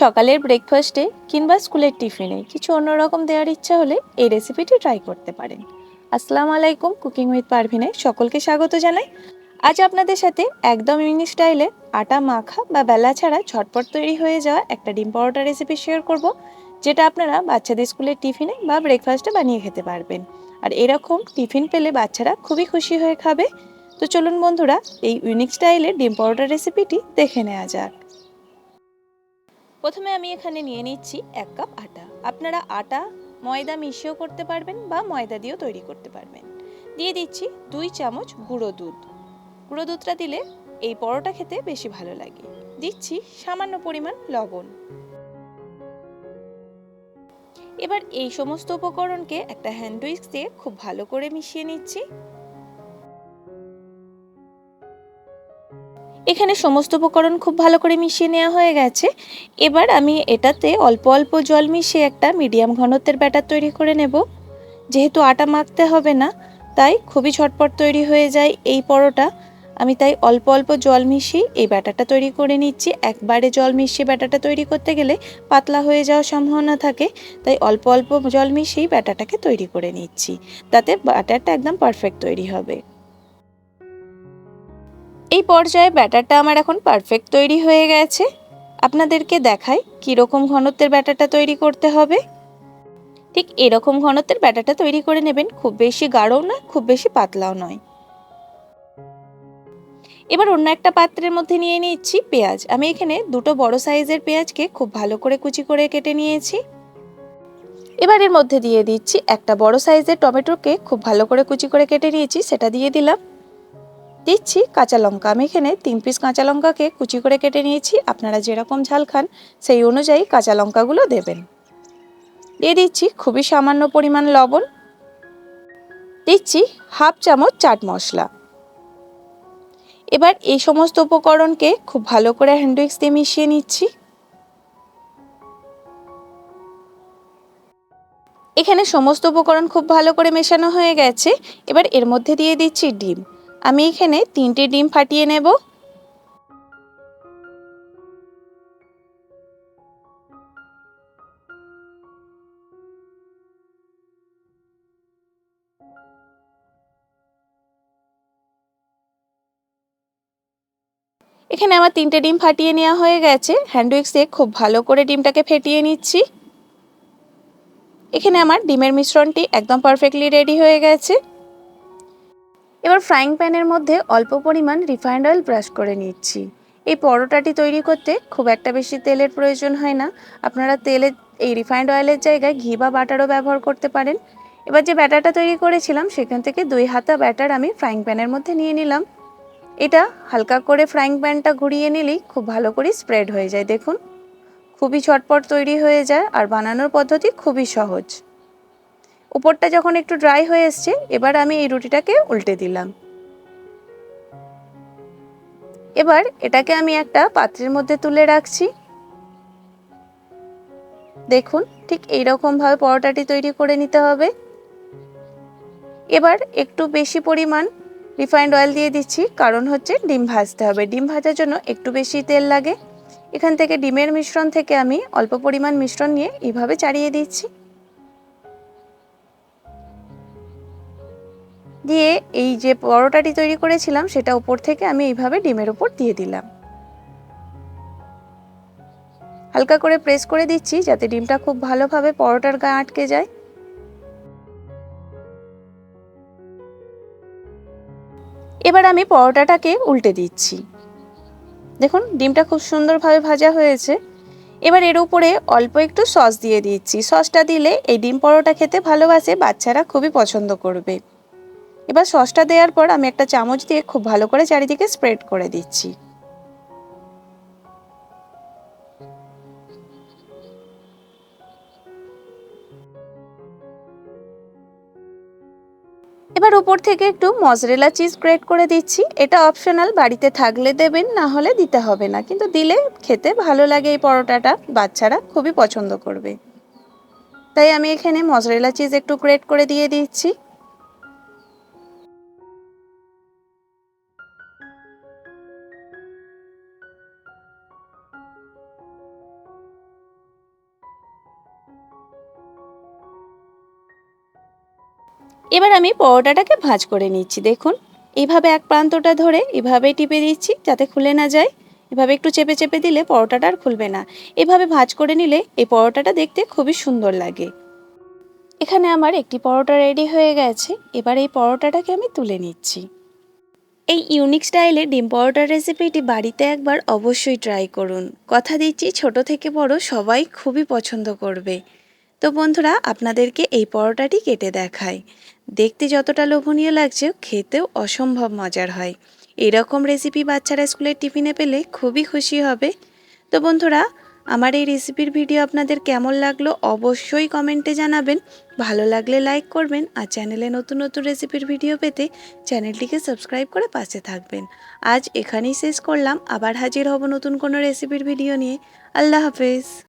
সকালের ব্রেকফাস্টে কিংবা স্কুলের টিফিনে কিছু অন্যরকম দেওয়ার ইচ্ছা হলে এই রেসিপিটি ট্রাই করতে পারেন। আসসালামু আলাইকুম কুকিং উইথ পারভিনে সকলকে স্বাগত জানাই। আজ আপনাদের সাথে একদম ইউনিক স্টাইলে আটা মাখা বা বেলা ছাড়া ঝটপট তৈরি হয়ে যাওয়া একটা ডিম পরোটা রেসিপি শেয়ার করব, যেটা আপনারা বাচ্চাদের স্কুলের টিফিনে বা ব্রেকফাস্টে বানিয়ে খেতে পারবেন। আর এরকম টিফিন পেলে বাচ্চারা খুবই খুশি হয়ে খাবে। তো চলুন বন্ধুরা, এই ইউনিক স্টাইলের ডিম পরোটা রেসিপিটি দেখে নেওয়া যাক। প্রথমে আমি এখানে নিয়ে নিচ্ছি এক কাপ আটা। আপনারা আটা, ময়দা মিশিয়েও করতে পারবেন বা ময়দা দিয়েও তৈরি করতে পারবেন। দিয়ে দিচ্ছি দুই চামচ গুঁড়ো দুধ। গুঁড়ো দুধটা দিলে এই পরোটা খেতে বেশি ভালো লাগে। দিচ্ছি সামান্য পরিমাণ লবণ। এবার এই সমস্ত উপকরণকে একটা হ্যান্ড দিয়ে খুব ভালো করে মিশিয়ে নিচ্ছি। এখানে সমস্ত উপকরণ খুব ভালো করে মিশিয়ে নেওয়া হয়ে গেছে। এবার আমি এটাতে অল্প অল্প জল মিশিয়ে একটা মিডিয়াম ঘনত্বের ব্যাটার তৈরি করে নেব। যেহেতু আটা মাখতে হবে না, তাই খুবই ঝটপট তৈরি হয়ে যায় এই পরোটা। আমি তাই অল্প অল্প জল মিশিয়ে এই ব্যাটারটা তৈরি করে নিচ্ছি। একবারে জল মিশিয়ে ব্যাটারটা তৈরি করতে গেলে পাতলা হয়ে যাওয়ার সম্ভাবনা থাকে, তাই অল্প অল্প জল মিশিয়েই ব্যাটারটাকে তৈরি করে নিচ্ছি। তাতে ব্যাটারটা একদম পারফেক্ট তৈরি হবে। এই পর্যায়ে ব্যাটারটা আমার এখন পারফেক্ট তৈরি হয়ে গেছে। আপনাদেরকে দেখাই কীরকম ঘনত্বের ব্যাটারটা তৈরি করতে হবে। ঠিক এরকম ঘনত্বের ব্যাটারটা তৈরি করে নেবেন, খুব বেশি গাঢ়ও না, খুব বেশি পাতলাও নয়। এবার অন্য একটা পাত্রের মধ্যে নিয়ে নিচ্ছি পেঁয়াজ। আমি এখানে দুটো বড় সাইজের পেঁয়াজকে খুব ভালো করে কুচি করে কেটে নিয়েছি। এবার এর মধ্যে দিয়ে দিচ্ছি একটা বড় সাইজের টমেটোকে খুব ভালো করে কুচি করে কেটে নিয়েছি, সেটা দিয়ে দিলাম। দিচ্ছি কাঁচা লঙ্কা। আমি এখানে তিন পিস কাঁচা লঙ্কাকে কুচি করে কেটে নিয়েছি। আপনারা যেরকম ঝাল খান, সেই অনুযায়ী কাঁচা লঙ্কাগুলো দেবেন। দিয়ে দিচ্ছি খুবই সামান্য পরিমাণ লবণ। দিচ্ছি হাফ চামচ চাট মশলা। এবার এই সমস্ত উপকরণকে খুব ভালো করে হ্যান্ডউইক্স দিয়ে মিশিয়ে নিচ্ছি। এখানে সমস্ত উপকরণ খুব ভালো করে মেশানো হয়ে গেছে। এবার এর মধ্যে দিয়ে দিচ্ছি ডিম। আমি এখানে তিনটে ডিম ফাটিয়ে নেব। এখানে আমার তিনটে ডিম ফাটিয়ে নেওয়া হয়ে গেছে। হ্যান্ডউইক্সে খুব ভালো করে ডিমটাকে ফেটিয়ে নিচ্ছি। এখানে আমার ডিমের মিশ্রণটি একদম পারফেক্টলি রেডি হয়ে গেছে। এবার ফ্রাইং প্যানের মধ্যে অল্প পরিমাণ রিফাইন্ড অয়েল ব্রাশ করে নিচ্ছি। এই পরোটাটি তৈরি করতে খুব একটা বেশি তেলের প্রয়োজন হয় না। আপনারা তেলে এই রিফাইন্ড অয়েলের জায়গায় ঘি বা বাটারও ব্যবহার করতে পারেন। এবার যে ব্যাটারটা তৈরি করেছিলাম, সেখান থেকে দুই হাতা ব্যাটার আমি ফ্রাইং প্যানের মধ্যে নিয়ে নিলাম। এটা হালকা করে ফ্রাইং প্যানটা ঘুরিয়ে নিলেই খুব ভালো করে স্প্রেড হয়ে যায়, দেখুন। খুবই ঝটপট তৈরি হয়ে যায় আর বানানোর পদ্ধতি খুবই সহজ। উপরটা যখন একটু ড্রাই হয়ে এসছে, এবার আমি এই রুটিটাকে উল্টে দিলাম। এবার এটাকে আমি একটা পাত্রের মধ্যে তুলে রাখছি। দেখুন, ঠিক এইরকমভাবে পরোটাটি তৈরি করে নিতে হবে। এবার একটু বেশি পরিমাণ রিফাইন্ড অয়েল দিয়ে দিচ্ছি, কারণ হচ্ছে ডিম ভাজতে হবে। ডিম ভাজার জন্য একটু বেশি তেল লাগে। এখান থেকে ডিমের মিশ্রণ থেকে আমি অল্প পরিমাণ মিশ্রণ নিয়ে এইভাবে চাড়িয়ে দিচ্ছি। দিয়ে এই যে পরোটাটি তৈরি করেছিলাম, সেটা উপর থেকে আমি এইভাবে ডিমের উপর দিয়ে দিলাম। হালকা করে প্রেস করে দিচ্ছি যাতে ডিমটা খুব ভালোভাবে পরোটার গায়ে আটকে যায়। এবার আমি পরোটাটাকে উল্টে দিচ্ছি। দেখুন, ডিমটা খুব সুন্দরভাবে ভাজা হয়েছে। এবার এর উপরে অল্প একটু সস দিয়ে দিচ্ছি। সসটা দিলে এই ডিম পরোটা খেতে ভালোবাসে, বাচ্চারা খুবই পছন্দ করবে। এবার সসটা দেওয়ার পর আমি একটা চামচ দিয়ে খুব ভালো করে চারিদিকে স্প্রেড করে দিচ্ছি। এবার উপর থেকে একটু মজরেলা চিজ গ্রেট করে দিচ্ছি। এটা অপশনাল বাড়িতে থাকলে দেবেন, না হলে দিতে হবে না। কিন্তু দিলে খেতে ভালো লাগে এই পরোটাটা, বাচ্চারা খুবই পছন্দ করবে। তাই আমি এখানে মজরেলা চিজ একটু গ্রেট করে দিয়ে দিচ্ছি। এবার আমি পরোটাটাকে ভাঁজ করে নিচ্ছি, দেখুন। এইভাবে এক প্রান্তটা ধরে এভাবে টিপে দিচ্ছি যাতে খুলে না যায়। এভাবে একটু চেপে চেপে দিলে পরোটাটা আর খুলবে না। এভাবে ভাঁজ করে নিলে এই পরোটাটা দেখতে খুবই সুন্দর লাগে। এখানে আমার একটি পরোটা রেডি হয়ে গেছে। এবার এই পরোটাটাকে আমি তুলে নিচ্ছি। এই ইউনিক স্টাইলে ডিম পরোটার রেসিপিটি বাড়িতে একবার অবশ্যই ট্রাই করুন। কথা দিচ্ছি ছোট থেকে বড় সবাই খুবই পছন্দ করবে। তো বন্ধুরা, আপনাদেরকে এই পরোটাটি কেটে দেখায় দেখতে যতটা লোভনীয় লাগছে, খেতেও অসম্ভব মজার হয়। এরকম রেসিপি বাচ্চারা স্কুলের টিফিনে পেলে খুবই খুশি হবে। তো বন্ধুরা, আমার এই রেসিপির ভিডিও আপনাদের কেমন লাগল অবশ্যই কমেন্টে জানাবেন। ভালো লাগলে লাইক করবেন আর চ্যানেলে নতুন নতুন রেসিপির ভিডিও পেতে চ্যানেলটিকে সাবস্ক্রাইব করে পাশে থাকবেন। আজ এখানেই শেষ করলাম। আবার হাজির হব নতুন কোনো রেসিপির ভিডিও নিয়ে। আল্লাহ হাফেজ।